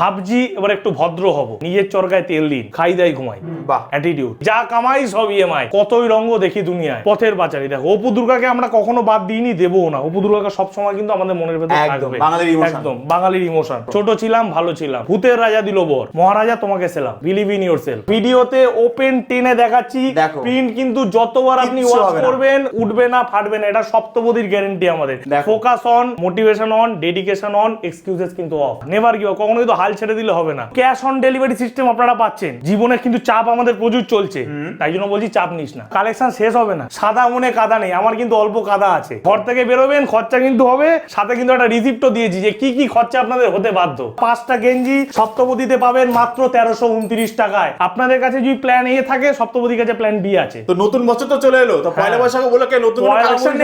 ভাবছি এবার একটু ভদ্র হব। নিজের চরকায় তেল দিন খাই দাই ঘুমাই। বাহ। অ্যাটিটিউড যা কামাই সব ইএমআই কতই রঙ্গ দেখি দুনিয়ায়। পথের পাচারি দেখো অপু দুর্গাকে আমরা কখনো বাদ দিইনি দেবও না। অপু দুর্গাকে সবসময় কিন্তু আমাদের মনের ভেতর একদম, থাকবে। বাঙালির একদম বাঙালির ইমোশন ছোট ছিলাম ভালো ছিলাম। ভূতের রাজা দিল বর। মহারাজা তোমাকে সেলাম। বিলিভ ইন ইউর সেলফ ভিডিওতে ওপেন টেনে দেখাচ্ছি। প্রিন্ট কিন্তু যতবার আপনি ওয়াশ করবেন উঠবে না ফাটবে না। এটা সপ্তপদীর গ্যারেন্টি আমাদের। Focus on motivation on dedication on excuses কিন্তু অফ নেভার গিভ কখনো কিন্তু হাল ছেড়ে দিলে হবে না। ক্যাশ অন ডেলিভারি সিস্টেম আপনারা পাচ্ছেন। জীবনে কিন্তু চাপ আমাদের প্রচুর চলছে। তাই জন্য বলছি চাপ নিস না। কালেকশন শেষ হবে না। সাদা মনে কাদা নেই। আমার কিন্তু অল্প কাদা আছে। ঘর থেকে বেরোবেন খরচা কিন্তু হবে। সাথে কিন্তু একটা রিসিপ্টও দিয়েছি যে কি কি খরচা আপনাদের হতে বাধ্য। পাঁচটা গেঞ্জি সপ্তপদীতে পাবেন মাত্র তেরোশো উনত্রিশ টাকায়। আপনাদের কাছে যদি প্ল্যান এ থাকে সপ্তপতির কাছে প্ল্যান বি আছে। তো নতুন বছর তো চলে এলো। তো পয়লা বৈশাখ উপলক্ষে নতুন কালেকশন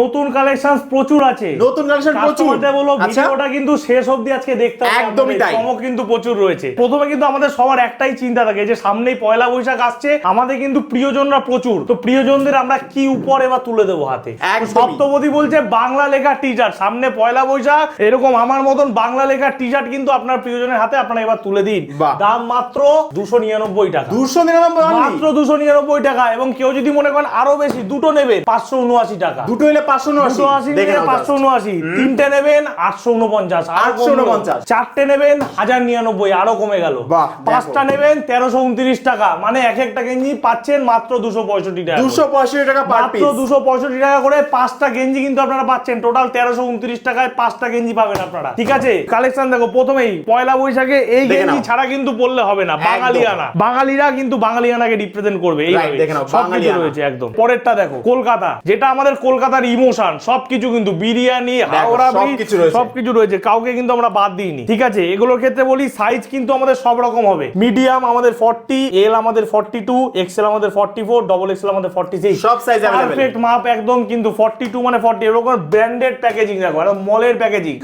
নতুন কালেকশন প্রচুর আছে। নতুন কালেকশন প্রচুর। বলো আচ্ছা। ভিডিওটা কিন্তু শেষ অবধি আজকে দেখতে হবে একদমই তাই। চমক কিন্তু প্রচুর রয়েছে। প্রথমে কিন্তু আমাদের সবার একটাই চিন্তা থাকে যে সামনেই পয়লা বৈশাখ আসছে আমাদের কিন্তু প্রিয়জনরা প্রচুর। তো প্রিয়জনদের আমরা কি উপর এবার তুলে দেবো হাতে। সপ্তপদী বলছে বাংলা লেখা টি শার্ট সামনে পয়লা বৈশাখ এরকম আমার মতন বাংলা লেখা টি শার্ট কিন্তু আপনার প্রিয়জনের হাতে আপনারা এবার তুলে দিন। দাম মাত্র দুশো নিরানব্বই টাকা। দুশো নিরানব্বই মাত্র দুশো নিরানব্বই টাকা এবং কেউ যদি মনে করেন আরও বেশি দুটো নেবেন পাঁচশো উনআশি টাকা। দুটো হলে পাঁচশো উনআশি। নিলে পাঁচশো উনআশি তিনটে নেবেন আটশো উনপঞ্চাশ। আটশো উনপঞ্চাশ। চারটে নেবেন হাজার নিরানব্বই আরও কমে গেল। পাঁচটা নেবেন তেরোশো উনত্রিশ টাকা। মানে এক একটা গেঞ্জি পাচ্ছেন মাত্র দুশো পঁয়ষট্টি টাকা দুশো পঁয়ষট্টি টাকা মাত্র দুশো পঁয়ষট্টি টাকা করে পাঁচটা গেঞ্জি কিন্তু আপনারা পাচ্ছেন। টোটাল তেরোশো উনত্রিশ টাকায় পাঁচটা গেঞ্জি পাবেন আপনারা। ঠিক আছে? কালেকশন দেখো প্রথমেই পয়লা বৈশাখে এই গেঞ্জি ছাড়া কিন্তু পড়লে হবে না। বাঙালিয়ানা। বাঙালিরা কিন্তু বাঙালিয়ানাকে রিপ্রেজেন্ট করবে এই দেখে নাও, সব কিছু বাঙালিয়ানা। রয়েছে একদম। পরেরটা দেখো কলকাতা। যেটা আমাদের কলকাতার ইমোশন সবকিছু কিন্তু বিরিয়ানি হাওড়া সবকিছু। সবকিছু রয়েছে। কাউকে কিন্তু আমরা বাদ দিইনি। ঠিক আছে? এগুলোর ক্ষেত্রে বলি সাইজ কিন্তু আমাদের সব রকম হবে। মিডিয়াম আমাদের ফর্টি এল আমাদের ফর্টি টু এক্সেল আমাদের ফর্টি ফোর ডবল এক্সেল আমাদের ফর্টি সিক্স সব available। পারফেক্ট মাপ একদম কিন্তু ফর্টি টু মানে ফর্টি এরকম ব্র্যান্ডেড প্যাকেজিং দেখো একদম মলের প্যাকেজিং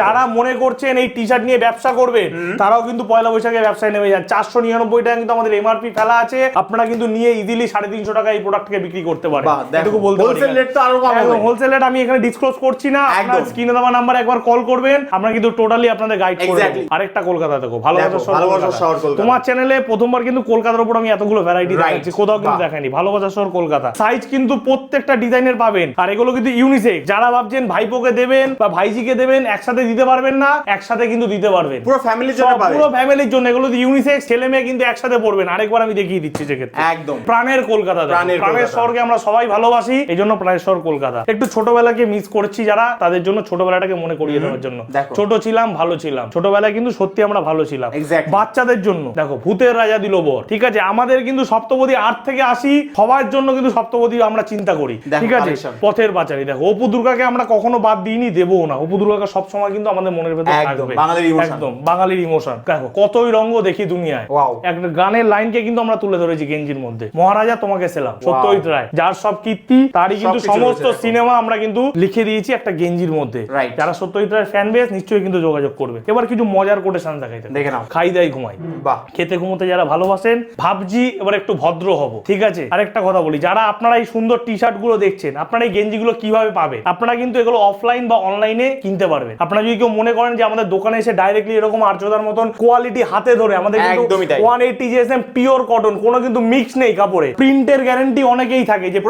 যারা মনে করছেন এই টি শার্ট নিয়ে ব্যবসা করবেন তারাও কিন্তু পয়লা বৈশাখে ব্যবসায় নেমে যান। চারশো নিরানব্বই টাকা কিন্তু আমাদের এমআরপি ফেলা আছে আপনারা কিন্তু নিয়ে ইজিলি সাড়ে তিনশো টাকা এই প্রোডাক্টকে বিক্রি করতে পারেন। এটুকু বলতে পারি। wholesale rate তো আরও। হোলসেল রেট আমি এখানে ডিসক্লোজ করছি না আপনার। স্ক্রিনে দেওয়া নাম্বার একবার কল করবেন আমরা কিন্তু টোটালি আপনাদের গাইড করে Exactly. আরেকটা কলকাতা দেখো ভালোবাসার শহর। তোমার চ্যানেলে প্রথমবার কিন্তু কলকাতার উপর আমি এতগুলো ভ্যারাইটি দেখাচ্ছি কোথাও কিন্তু বাহ। দেখাইনি ভালোবাসার শহর কলকাতা। সাইজ কিন্তু প্রত্যেকটা ডিজাইনের পাবেন আর এগুলো কিন্তু ইউনিসেক্স যারা ভাবছেন ভাইপোকে দেবেন বা ভাইজিকে দেবেন একসাথে দিতে পারবেন না একসাথে কিন্তু দিতে পারবেন। পুরো ফ্যামিলির জন্য পুরো ফ্যামিলির জন্য এগুলো ইউনিসেক্স ছেলে মেয়ে কিন্তু একসাথে পড়বেন। আরেকবার আমি দেখিয়ে দিচ্ছি সেক্ষেত্রে। একদম। প্রাণের কলকাতা প্রাণের শহরকে আমরা সবাই ভালোবাসি এই জন্য প্রাণের শহর কলকাতা। একটু ছোটবেলাকে মিস করছি যারা তাদের জন্য ছোটবেলাটাকে মনে করিয়ে দেওয়ার জন্য। ছোট ছিলাম ভালো ছিলাম। ছোটবেলায় কিন্তু সত্যি আমরা ভালো ছিলাম। বাচ্চাদের জন্য। দেখো ভূতের রাজা দিল বর ঠিক আছে? আমাদের কিন্তু সপ্তপদী আট থেকে আসি সবার জন্য কিন্তু সপ্তপদী আমরা চিন্তা করি ঠিক আছে? পথের পাচারি দেখো অপু দুর্গাকে আমরা কখনো বাদ দিইনি দেবও না। অপু দুর্গাকে সবসময় কিন্তু আমাদের মনের ভেতর একদম, থাকবে। বাঙালির একদম বাঙালির ইমোশন দেখো কতই রঙ্গ দেখি দুনিয়ায়। একটা গানের লাইনকে কিন্তু আমরা তুলে ধরেছি গেঞ্জির মধ্যে। মহারাজা তোমাকে সেলাম সত্যজিৎ রায় যার সব কীর্তি তারই কিন্তু সমস্ত সিনেমা আমরা কিন্তু লিখে দিয়েছি একটা গেঞ্জির মধ্যে. যারা সত্যজিৎ রায় ফ্যান বেস নিশ্চয়ই কিন্তু যোগাযোগ করবে। এবার কিছু মজার কোটেশন দেখাইতে দেখে নাও। খাই দাই ঘুমাই বাহ। খেতে ঘুমোতে যারা ভালোবাসেন ভাবছি এবার একটু ভদ্র হব। ঠিক আছে? আরেকটা কথা বলি যারা আপনারা এই সুন্দর টি শার্টগুলো দেখছেন আপনারা এই গেঞ্জিগুলো কীভাবে পাবে আপনারা কিন্তু এগুলো অফলাইন বা অনলাইনে কিনতে পারবেন। আপনারা যদি কেউ মনে করেন যে আমাদের দোকানে এসে ডাইরেক্টলি এরকম আর্যদার মতন কোয়ালিটি হাতে ধরে আমাদের কিন্তু একদমই তাই। One eighty GSM pure cotton কোনো কিন্তু মিক্স নেই কাপড়ে। প্রিন্টের গ্যারান্টি অনেকেই থাকে যে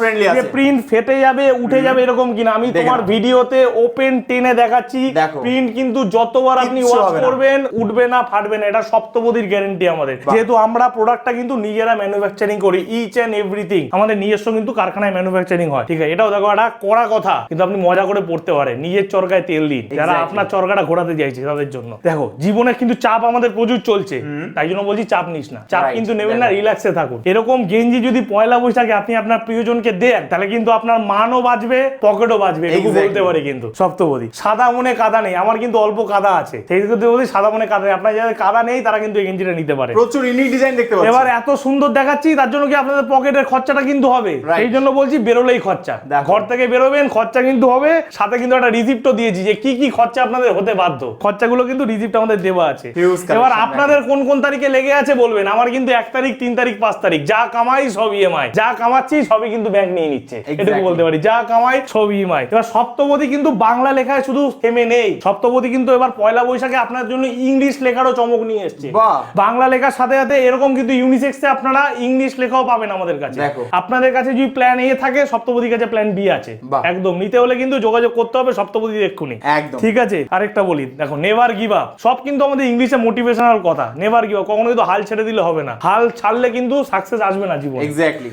friendly যে আছে। প্রিন্ট ফেটে যাবে উঠে যাবে এরকম কিনা। আমি তোমার ভিডিওতে ওপেন টেনে দেখাচ্ছি। প্রিন্ট কিন্তু যতবার আপনি ওয়াশ। করবেন উঠবে না ফাটবে না এটা সপ্তপদীর গ্যারেন্টি আমাদের। যেহেতু আমরা প্রোডাক্টটা কিন্তু নিজেরা ম্যানুফ্যাকচারিং করি ইচ এন্ড এভরিথিং আমাদের নিজস্ব কিন্তু কারখানায় ম্যানুফ্যাকচারিং হয় ঠিক আছে? এটাও দেখো একটা কড়া কথা কিন্তু আপনি মজা করে পড়তে পারেন। নিজের চরকায় তেল দিন। যারা আপনার চরকাটা ঘোরাতে চাইছে তাদের জন্য। দেখো জীবনে কিন্তু চাপ আমাদের প্রচুর চলছে। তাই জন্য বলছি চাপ নিস না। চাপ কিন্তু নেবেন না। রিল্যাক্সে থাকুন। এরকম গেঞ্জি যদি পয়লা বৈশাখে আপনি আপনার প্রিয়জনকে দেন তাহলে কিন্তু আপনার মানও বাঁচবে পকেটও বাঁচবে এটুকু বলতে পারি কিন্তু। সপ্তপদী। সাদা মনে কাদা নেই আমার কিন্তু অল্প কাদা আছে। সেই ক্ষেত্রে বলি সাদা মনে কাদা নেই আপনার যাদের কাদা নেই তারা কিন্তু এই গেঞ্জিটা নিতে পারে। প্রচুর ইউনিক ডিজাইন দেখতে পাচ্ছি। এবার এত সুন্দর দেখাচ্ছি তার জন্য কি আপনাদের পকেটের খরচাটা কিন্তু হবে? সেই জন্য বলছি বেরোলেই খরচা। ঘর থেকে বেরোবেন খরচা কিন্তু হবে। সাথে কিন্তু একটা রিসিপ্টও দিয়েছি যে কি কি খরচা আপনাদের হতে বাধ্য। খরচাগুলো কিন্তু রিসিপ্ট আমাদের দেওয়া আছে। এবার আপনাদের কোন কোন তারিখে লেগে আছে বলবেন। আমার কিন্তু এক তারিখ তিন তারিখ পাঁচ তারিখ। যা কামাই সব ইএমআই যা কামাচ্ছি সবই কিন্তু ব্যাংক নিয়ে নিচ্ছে। এটুকু বলতে পারি। যা কামাই সব ইএমআই এবার সপ্তপদী কিন্তু বাংলা লেখায় শুধু থেমে নেই। সপ্তপদী কিন্তু এবার পয়লা বৈশাখে আপনার আপনার জন্য ইংলিশ লেখারও চমক নিয়ে এসছে। বাংলা লেখার সাথে সাথে এরকম কিন্তু ইউনিসেক্সে আপনারা ইংলিশ লেখাও পাবেন আমাদের কাছে। আপনাদের কাছে যদি প্ল্যান এ থাকে সপ্তপদীর কাছে প্ল্যান বি আছে। একদম। নিতে হলে কিন্তু যোগাযোগ করতে হবে সপ্তপদীর এক্ষুনি। ঠিক আছে? আরেকটা বলি। দেখো নেভার গিভ আপ সব কিন্তু আমাদের ইংলিশে মোটিভেশনাল কথা। নেভার গিভ আপ কখনো কিন্তু হাল ছেড়ে দিলে হবে না। হাল ছাড়লে কিন্তু সাকসেস আসবে না জীবনে।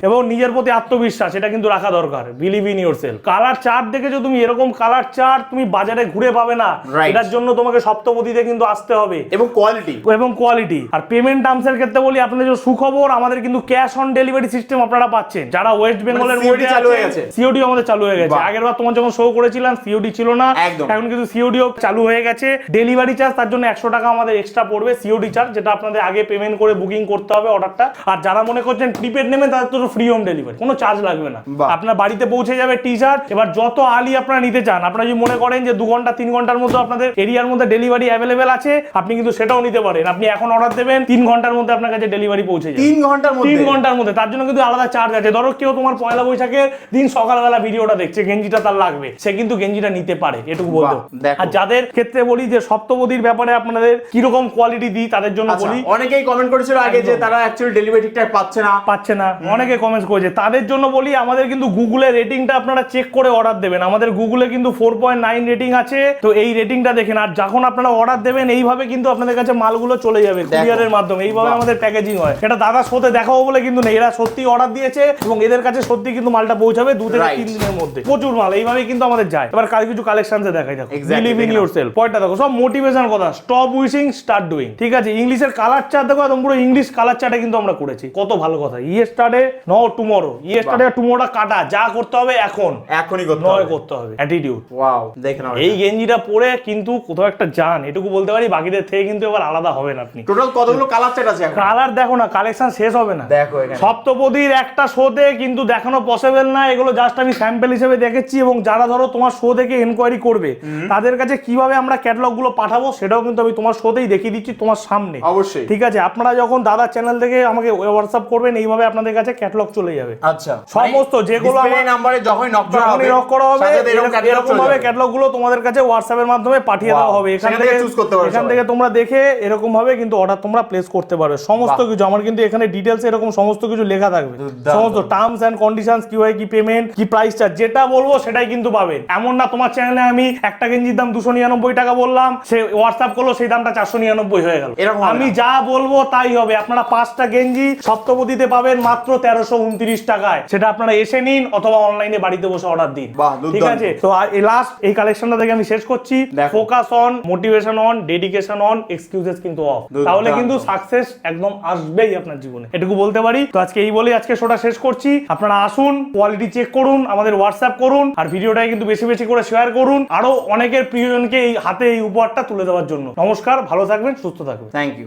এবং নিজের প্রতি আত্মবিশ্বাস এটা কিন্তু রাখা দরকার। Believe in yourself colour chart দেখেছ তুমি? এরকম কালার চার্ট তুমি বাজারে ঘুরে পাবে না। এটার জন্য তোমাকে সপ্তপদীতে কিন্তু আসতে হবে। এবং কোয়ালিটি এবং কোয়ালিটি আর পেমেন্ট টার্মস এর ক্ষেত্রে বলি আপনাদের যে সুখবর আমাদের কিন্তু ক্যাশ অন ডেলিভারি সিস্টেম আপনারা পাচ্ছেন। যারা ওয়েস্ট বেঙ্গলের COD মধ্যে চালু হয়ে গেছে। সিওডি আমাদের চালু হয়ে গেছে। আগের বার তোমার যখন শো করেছিলাম সিওডি ছিল না। এখন কিন্তু সিওডিও চালু হয়ে গেছে। ডেলিভারি চার্জ তার জন্য একশো টাকা আমাদের এক্সট্রা পড়বে সিওডি চার্জ যেটা আপনাদের আগে পেমেন্ট করে বুকিং করতে হবে অর্ডারটা আর যারা মনে করছেন প্রিপেড নেবেন তাদের তো ফ্রি হোম ডেলিভারি কোনো চার্জ লাগবে না। আপনার বাড়িতে পৌঁছে যাবে টি শার্ট এবার যত আলি আপনারা নিতে চান আপনারা যদি মনে করেন যে দু ঘণ্টা তিন ঘণ্টার মধ্যে আপনাদের এরিয়ার মধ্যে ডেলিভারি অ্যাভেলেবেল আছে আপনি কিন্তু সেটাও নিতে পারেন। আপনি এখন অর্ডার দেবেন তিন ঘণ্টার মধ্যে আপনার কাছে ডেলিভারি পৌঁছে যাবে। তিন ঘণ্টার মধ্যে? তিন ঘণ্টার মধ্যে। তার জন্য কিন্তু আলাদা চার্জ আছে। ধরো কেউ তোমার পয়লা বৈশাখের দিন সকালবেলা ভিডিওটা দেখছে গেঞ্জিটা তার লাগবে। সে কিন্তু গেঞ্জিটা নিতে পারে এটুকু বলতে। আর যাদের ক্ষেত্রে বলি যে সপ্তপদীর ব্যাপারে আপনাদের কীরকম কোয়ালিটি দিই তাদের জন্য আচ্ছা বলি। অনেকেই কমেন্ট করেছিল আগে যে তারা অ্যাকচুয়ালি ডেলিভারি ঠিকঠাক পাচ্ছে না। পাচ্ছে না। অনেকে কমেন্টস করেছে। তাদের জন্য বলি আমাদের কিন্তু গুগলে রেটিংটা আপনারা চেক করে অর্ডার দেবেন। আমাদের গুগলে কিন্তু ফোর পয়েন্ট নাইন রেটিং আছে। তো এই রেটিংটা দেখেন। আর যখন আপনারা অর্ডার দেবেন এইভাবে কিন্তু আপনাদের কাছে মালগুলো চলে যাবে কুরিয়ারের মাধ্যমে। এইভাবে আমাদের প্যাকেজিং হয়। এটা দাদা শোতে দেখাবো বলে কিন্তু নেই। এরা সত্যি অর্ডার দিয়েছে এবং এদের কাছে সত্যি কিন্তু মালটা পৌঁছাবে দু থেকে তিন দিনের মধ্যে। প্রচুর মাল। এইভাবে কিন্তু আমাদের যায়। এবার কাল কিছু কালেকশন দেখাই। দেখো বিলিভ ইন ইউর সেলফ পয়েন্টটা দেখো সব মোটিভেশন কথা। স্টপ উইশিং স্টার্ট ডুইং ঠিক আছে? ইংলিশের কালার চার্ট দেখো একদম পুরো ইংলিশ কালার চার্টে কিন্তু আমরা করেছি। কত ভালো কথা। ইয়ে স্টার্টে ন টুমরো ইয়ে স্টার্টে টুমোরোটা কাটা। যা করতে হবে এখন। এখনই করতে হবে। নয় করতে হবে। অ্যাটিটিউড ওয়াও দেখে নাও এই গেঞ্জিটা পরে কিন্তু কোথাও একটা যান। এটুকু বলতে পারি বাকিদের থেকে কিন্তু এবার আলাদা হবেন আপনি। টোটাল কতগুলো কালার সেট আছে কালার দেখো না কালেকশন শেষ হবে না। দেখো সপ্তপদীর একটা শোতে কিন্তু দেখানো পসিবল না এগুলো জাস্ট আমি স্যাম্পল হিসেবে দেখেছি এবং যারা ধরো তোমার শো থেকে এনকোয়ারি করবে তাদের কাছে কীভাবে আমরা ক্যাটালগগুলো পাঠাবো সেটাও কিন্তু আমি তোমার শোতেই দেখিয়ে দিচ্ছি তোমার সামনে। অবশ্যই। ঠিক আছে আপনারা যখন দাদার চ্যানেল থেকে আমাকে হোয়াটসঅ্যাপ করবেন এইভাবে আপনাদের কাছে ক্যাটালগ চলে যাবে। আচ্ছা। সমস্ত যেগুলো আমার- নাম্বারে যখন নক করা হবে নক করা হবে এরকম ভাবে ক্যাটালগগুলো তোমাদের কাছে হোয়াটসঅ্যাপের মাধ্যমে পাঠিয়ে দেওয়া হবে। এখান থেকে choose করতে পারবে এখান থেকে তোমরা দেখে এরকম ভাবে কিন্তু অর্ডার তোমরা প্লেস করতে পারবে। সমস্ত কিছু আমার কিন্তু এখানে ডিটেলস এরকম সমস্ত কিছু লেখা থাকবে। সমস্ত টার্মস এন্ড কন্ডিশনস কি হয় কি পেমেন্ট কি প্রাইস চার্জ যেটা বলব সেটাই কিন্তু পাবেন এমন না তোমার চ্যানেলে আমি একটা গেঞ্জির দাম দুশো নিরানব্বই টাকা বললাম সে হোয়াটসঅ্যাপ করল সেই দামটা চারশো নিরানব্বই হয়ে গেল। এরকম আমি যা বলব তাই হবে। আপনারা পাঁচটা গেঞ্জি সপ্তপদীতে পাবেন মাত্র তেরোশো উনত্রিশ টাকায়। সেটা আপনারা এসে নিন অথবা অনলাইনে বাড়িতে বসে অর্ডার দিন। ঠিক আছে? তো এই লাস্ট এই কালেকশনটা থেকে আমি শেষ করছি। Focus on motivation on dedication on excuses কিন্তু অফ তাহলে কিন্তু সাকসেস একদম আসবেই আপনার জীবনে। এটুকু বলতে পারি। তো আজকে এই বলেই আজকে শোটা শেষ করছি। আপনারা আসুন কোয়ালিটি চেক করুন আমাদের হোয়াটসঅ্যাপ করুন আর ভিডিওটাকে কিন্তু বেশি বেশি করে শেয়ার করুন আরও অনেকের প্রিয়জনকে এই হাতে এই উপহারটা তুলে দেওয়ার জন্য। নমস্কার ভালো থাকবেন সুস্থ থাকবেন। Thank you